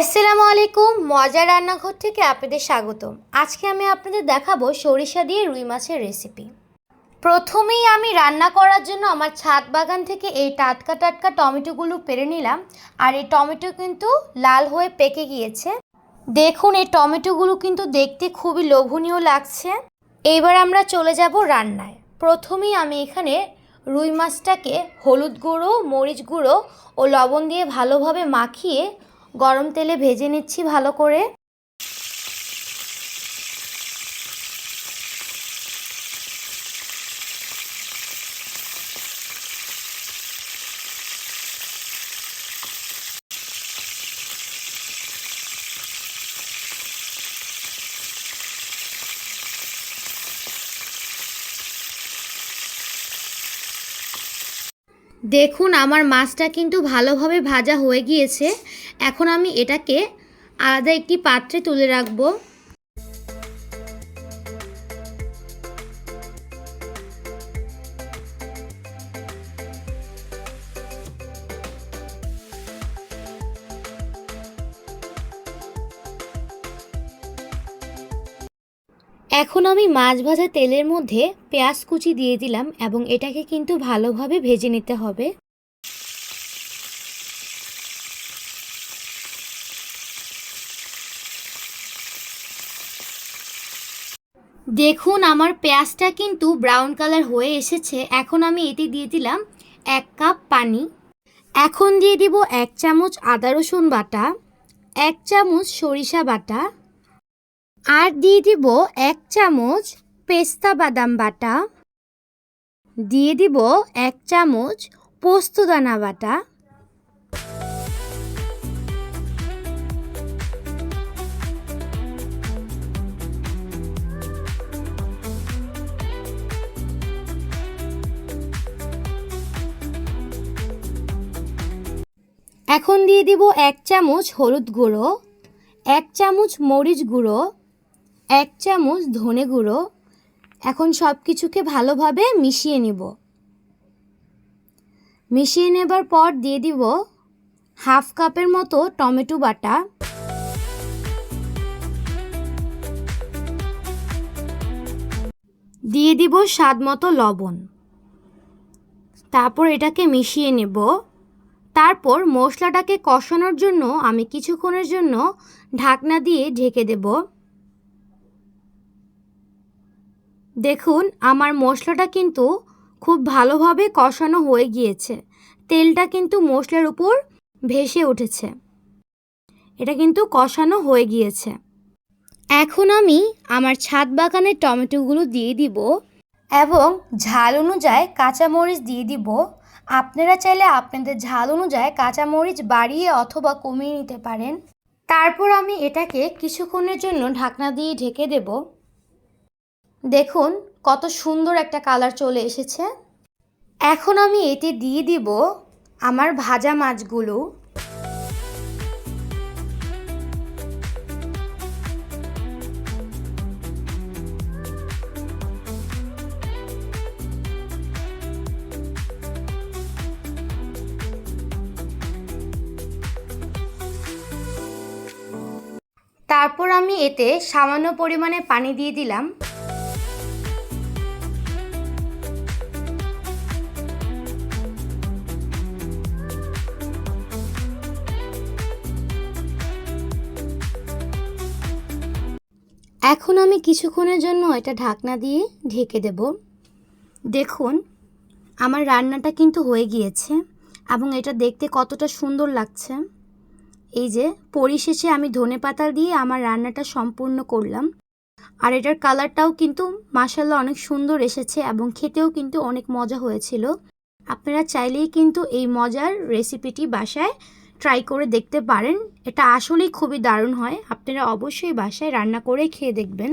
আসসালামু আলাইকুম, মজার রান্নাঘর থেকে আপনাদের স্বাগতম। আজকে আমি আপনাদের দেখাবো সরিষা দিয়ে রুই মাছের রেসিপি প্রথমেই আমি রান্না করার জন্য আমার ছাদ বাগান থেকে এই টাটকা টাটকা টমেটোগুলো পেরে নিলাম। আর এই টমেটো কিন্তু লাল হয়ে পেকে গিয়েছে। দেখুন, এই টমেটোগুলো কিন্তু দেখতে খুবই লোভনীয় লাগছে। এইবার আমরা চলে যাব রান্নায়। প্রথমেই আমি এখানে রুই মাছটাকে হলুদ গুঁড়ো, মরিচ গুঁড়ো ও লবণ দিয়ে ভালোভাবে মাখিয়ে গরম তেলে ভেজে নিচ্ছি ভালো করে। দেখুন আমার মাছটা কিন্তু ভালোভাবে ভাজা হয়ে গিয়েছে। এখন আমি এটাকে আলাদা একটি পাত্রে তুলে রাখব। এখন আমি মাছ ভাজা তেলের মধ্যে পেঁয়াজ কুচি দিয়ে দিলাম এবং এটাকে কিন্তু ভালোভাবে ভেজে নিতে হবে। দেখুন, আমার পেঁয়াজটা কিন্তু ব্রাউন কালার হয়ে এসেছে। এখন আমি এতে দিয়ে দিলাম এক কাপ পানি। এখন দিয়ে দিব এক চামচ আদা রসুন বাটা, এক চামচ সরিষা বাটা আর দিয়ে দিব এক চামচ পেস্তা বাদাম বাটা। দিয়ে দিব এক চামচ পোস্তদানা বাটা। এখন দিয়ে দিব এক চামচ হলুদ গুঁড়ো, এক চামচ মরিচ গুঁড়ো, এক চামচ ধনে গুঁড়ো। এখন সব কিছুকে ভালোভাবে মিশিয়ে নিব। মিশিয়ে নেবার পর দিয়ে দিব হাফ কাপের মতো টমেটো বাটা। দিয়ে দিব স্বাদ মতো লবণ। তারপর এটাকে মিশিয়ে নেব। তারপর মশলাটাকে কষানোর জন্য আমি কিছুক্ষণের জন্য ঢাকনা দিয়ে ঢেকে দেব। দেখুন, আমার মশলাটা কিন্তু খুব ভালোভাবে কষানো হয়ে গিয়েছে। তেলটা কিন্তু মশলার উপর ভেসে উঠেছে। এটা কিন্তু কষানো হয়ে গিয়েছে। এখন আমি আমার ছাদ বাগানের টমেটোগুলো দিয়ে দিব এবং ঝাল অনুযায়ী কাঁচামরিচ দিয়ে দিব। আপনারা চাইলে আপনাদের ঝাল অনুযায়ী কাঁচামরিচ বাড়িয়ে অথবা কমিয়ে নিতে পারেন। তারপর আমি এটাকে কিছুক্ষণের জন্য ঢাকনা দিয়ে ঢেকে দেব। দেখুন, কত সুন্দর একটা কালার চলে এসেছে। এখন আমি এতে দিয়ে দিব আমার ভাজা মাছগুলো। তারপর আমি এতে সামান্য পরিমাণে পানি দিয়ে দিলাম। এখন আমি কিছুক্ষণের জন্য এটা ঢাকনা দিয়ে ঢেকে দেব। দেখুন, আমার রান্নাটা কিন্তু হয়ে গিয়েছে এবং এটা দেখতে কতটা সুন্দর লাগছে। এই যে, পরিশেষে আমি ধনে পাতা দিয়ে আমার রান্নাটা সম্পূর্ণ করলাম। আর এটার কালারটাও কিন্তু মাসাল্লা অনেক সুন্দর এসেছে এবং খেতেও কিন্তু অনেক মজা হয়েছিল। আপনারা চাইলেই কিন্তু এই মজার রেসিপিটি বাসায় ট্রাই করে দেখতে পারেন। এটা আসলেই খুবই দারুণ হয়। আপনারা অবশ্যই বাসায় রান্না করে খেয়ে দেখবেন।